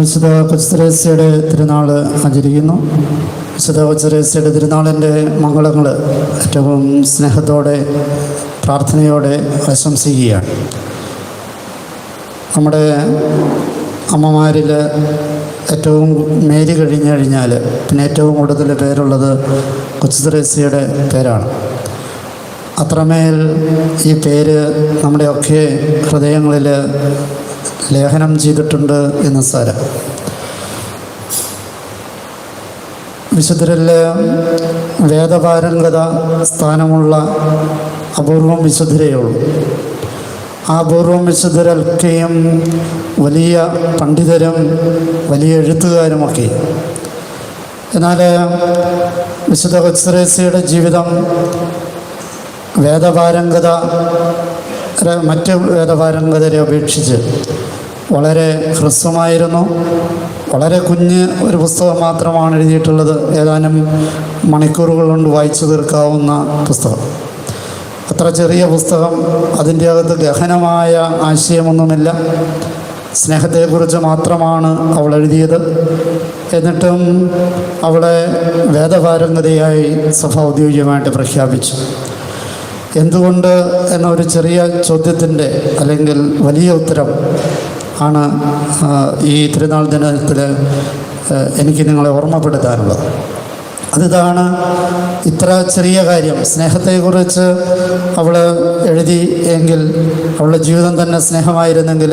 വിശുദ്ധ കൊച്ചുത്രേസ്യയുടെ തിരുനാൾ ആചരിക്കുന്നു. വിശുദ്ധ കൊച്ചുത്രേസ്യയുടെ തിരുനാളിന്റെ മംഗളങ്ങൾ ഏറ്റവും സ്നേഹത്തോടെ പ്രാർത്ഥനയോടെ ആശംസിക്കുകയാണ്. നമ്മുടെ അമ്മമാരിൽ ഏറ്റവും മേരി കഴിഞ്ഞു കഴിഞ്ഞാൽ പിന്നെ ഏറ്റവും കൂടുതൽ പേരുള്ളത് കൊച്ചുത്രേസ്യയുടെ പേരാണ്. അത്രമേൽ ഈ പേര് നമ്മുടെയൊക്കെ ഹൃദയങ്ങളിൽ ലേഖനം ചെയ്തിട്ടുണ്ട് എന്ന് സാരം. വിശുദ്ധരിൽ വേദപാരംഗത സ്ഥാനമുള്ള അപൂർവം വിശുദ്ധരേ ഉള്ളൂ. അപൂർവം വിശുദ്ധരൊക്കെയും വലിയ പണ്ഡിതരും വലിയ എഴുത്തുകാരുമൊക്കെ. എന്നാൽ വിശുദ്ധ കൊച്ചുറേസിയുടെ ജീവിതം വേദപാരംഗത മറ്റ് വേദപാരംഗതരെ അപേക്ഷിച്ച് വളരെ ഹ്രസ്വമായിരുന്നു. വളരെ കുഞ്ഞ് ഒരു പുസ്തകം മാത്രമാണ് എഴുതിയിട്ടുള്ളത്. ഏതാനും മണിക്കൂറുകൾ കൊണ്ട് വായിച്ചു തീർക്കാവുന്ന പുസ്തകം. അത്ര ചെറിയ പുസ്തകം അതിന്റെ അകത്ത് ഗഹനമായ ആശയമൊന്നുമില്ല. സ്നേഹത്തെക്കുറിച്ച് മാത്രമാണ് അവൾ എഴുതിയത്. എന്നിട്ടും അവളെ വേദപാരംഗതയായി സഭ ഔദ്യോഗികമായിട്ട് പ്രഖ്യാപിച്ചു. എന്തുകൊണ്ട് എന്നൊരു ചെറിയ ചോദ്യത്തിന്റെ അല്ലെങ്കിൽ വലിയ ഉത്തരം ആണ് ഈ തിരുനാൾ ദിനത്തിൽ എനിക്ക് നിങ്ങളെ ഓർമ്മപ്പെടുത്താനുള്ളത്. അതിതാണ് ഇത്ര ചെറിയ കാര്യം. സ്നേഹത്തെക്കുറിച്ച് അവൾ എഴുതി എങ്കിൽ അവളുടെ ജീവിതം തന്നെ സ്നേഹമായിരുന്നെങ്കിൽ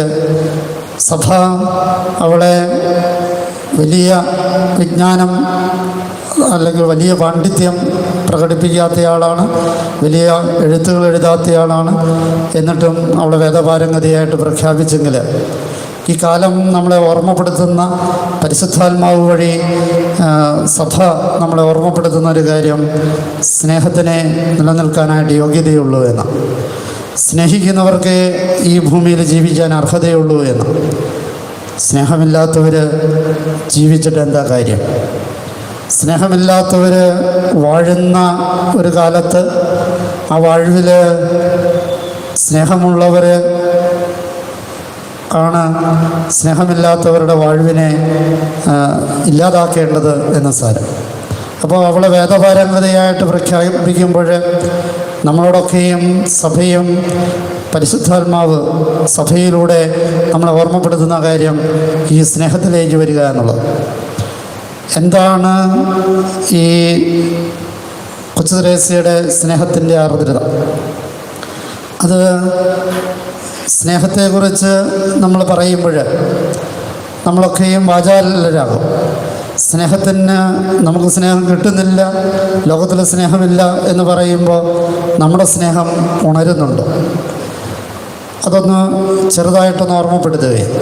സഭ അവളെ വലിയ വിജ്ഞാനം അല്ലെങ്കിൽ വലിയ പാണ്ഡിത്യം പ്രകടിപ്പിക്കാത്തയാളാണ് വലിയ എഴുത്തുകൾ എഴുതാത്തയാളാണ്. എന്നിട്ടും അവളെ വേദപാരംഗതിയായിട്ട് പ്രഖ്യാപിച്ചെങ്കിൽ ഈ കാലം നമ്മളെ ഓർമ്മപ്പെടുത്തുന്ന പരിശുദ്ധാത്മാവ് വഴി സഭ നമ്മളെ ഓർമ്മപ്പെടുത്തുന്ന ഒരു കാര്യം സ്നേഹത്തിനെ നിലനിൽക്കാനായിട്ട് യോഗ്യതയുള്ളൂ എന്ന്. സ്നേഹിക്കുന്നവർക്ക് ഈ ഭൂമിയിൽ ജീവിക്കാൻ അർഹതയുള്ളൂ എന്ന്. സ്നേഹമില്ലാത്തവർ ജീവിച്ചിട്ട് എന്താ കാര്യം? സ്നേഹമില്ലാത്തവർ വാഴുന്ന ഒരു കാലത്ത് ആ വാഴവിൽ സ്നേഹമുള്ളവർ ആണ് സ്നേഹമില്ലാത്തവരുടെ വാഴ്വിനെ ഇല്ലാതാക്കേണ്ടത് എന്ന് സാരം. അപ്പോൾ അവളെ വേദപാരംഗതയായിട്ട് പ്രഖ്യാപിക്കുമ്പോൾ നമ്മളോടൊക്കെയും സഭയും പരിശുദ്ധാത്മാവ് സഭയിലൂടെ നമ്മളെ ഓർമ്മപ്പെടുത്തുന്ന കാര്യം ഈ സ്നേഹത്തിലേക്ക് വരിക എന്നുള്ളത്. എന്താണ് ഈ കൊച്ചു ത്രേസ്യയുടെ സ്നേഹത്തിന്റെ ആർദ്രത? അത് സ്നേഹത്തെക്കുറിച്ച് നമ്മൾ പറയുമ്പോൾ നമ്മളൊക്കെയും വാചാലരാകും. സ്നേഹത്തിന് നമുക്ക് സ്നേഹം കിട്ടുന്നില്ല ലോകത്തിൽ സ്നേഹമില്ല എന്ന് പറയുമ്പോൾ നമ്മുടെ സ്നേഹം ഉണരുന്നുണ്ട്. അതൊന്ന് ചെറുതായിട്ടൊന്ന് ഓർമ്മപ്പെടുത്തുകയും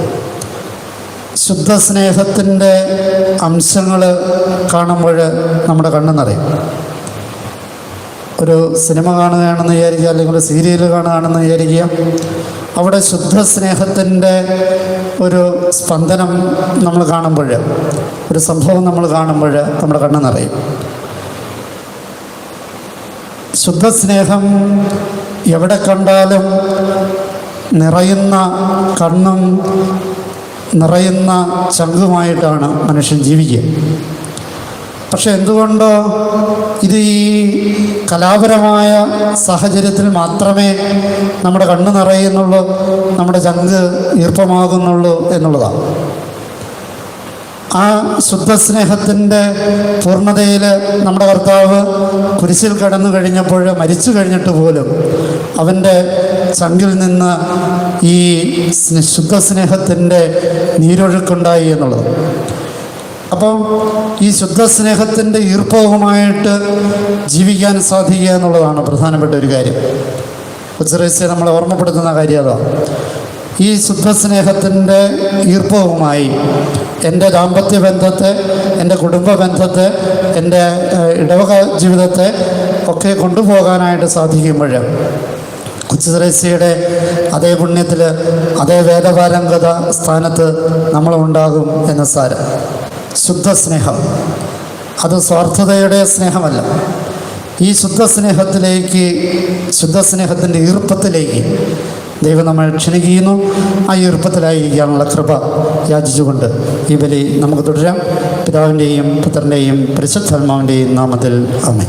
ശുദ്ധ സ്നേഹത്തിന്റെ അംശങ്ങൾ കാണുമ്പോൾ നമ്മുടെ കണ്ണ് നിറയും. ഒരു സിനിമ കാണുകയാണെന്ന് വിചാരിക്കുക അല്ലെങ്കിൽ ഒരു സീരിയൽ കാണുകയാണെന്ന് വിചാരിക്കുക അവിടെ ശുദ്ധ സ്നേഹത്തിന്റെ ഒരു സ്പന്ദനം നമ്മൾ കാണുമ്പോൾ ഒരു സംഭവം നമ്മൾ കാണുമ്പോൾ നമ്മുടെ കണ്ണ് നിറയും. ശുദ്ധ സ്നേഹം എവിടെ കണ്ടാലും നിറയുന്ന കണ്ണും നിറയുന്ന ചങ്കുമായിട്ടാണ് മനുഷ്യൻ ജീവിക്കുക. പക്ഷെ എന്തുകൊണ്ടോ ഇത് ഈ കലാപരമായ സാഹചര്യത്തിൽ മാത്രമേ നമ്മുടെ കണ്ണ് നിറയുന്നുള്ളൂ നമ്മുടെ ചങ്ക് ഈർപ്പമാകുന്നുള്ളൂ എന്നുള്ളതാണ്. ആ ശുദ്ധസ്നേഹത്തിന്റെ പൂർണതയിൽ നമ്മുടെ കർത്താവ് കുരിശിൽ കടന്നു കഴിഞ്ഞപ്പോൾ മരിച്ചു കഴിഞ്ഞിട്ട് പോലും അവന്റെ ചങ്കിൽ നിന്ന് ഈ സ്ന- ശുദ്ധസ്നേഹത്തിന്റെ നീരൊഴുക്കുണ്ടായി എന്നുള്ളത്. അപ്പം ഈ ശുദ്ധ ശുദ്ധസ്നേഹത്തിന്റെ ഈർപ്പവുമായിട്ട് ജീവിക്കാൻ സാധിക്കുക എന്നുള്ളതാണ് പ്രധാനപ്പെട്ട ഒരു കാര്യം. ഉച്ചറേസ്യ നമ്മളെ ഓർമ്മപ്പെടുത്തുന്ന കാര്യം അതാണ് ഈ ശുദ്ധസ്നേഹത്തിന്റെ ഈർപ്പവുമായി എന്റെ ദാമ്പത്യ ബന്ധത്തെ എന്റെ കുടുംബ ബന്ധത്തെ എന്റെ ഇടവക ജീവിതത്തെ ഒക്കെ കൊണ്ടുപോകാനായിട്ട് സാധിക്കുമ്പോൾ കൊച്ചുത്രേസ്യയുടെ അതേ പുണ്യത്തിൽ അതേ വേദപാരംഗത സ്ഥാനത്ത് നമ്മളുണ്ടാകും എന്ന സാരം. ശുദ്ധ സ്നേഹം അത് സ്വാർത്ഥതയുടെ സ്നേഹമല്ല. ഈ ശുദ്ധ സ്നേഹത്തിലേക്ക് ശുദ്ധ ശുദ്ധസ്നേഹത്തിന്റെ ഈർപ്പത്തിലേക്ക് ദൈവം നമ്മൾ ക്ഷണിക്കുന്നു. ആ ഈർപ്പത്തിലായിരിക്കാനുള്ള കൃപ യാചിച്ചുകൊണ്ട് ഈ ബലി നമുക്ക് തുടരാം. പിതാവിന്റെയും പുത്രന്റെയും പരിശുദ്ധാത്മാവിന്റെയും നാമത്തിൽ അമ്മ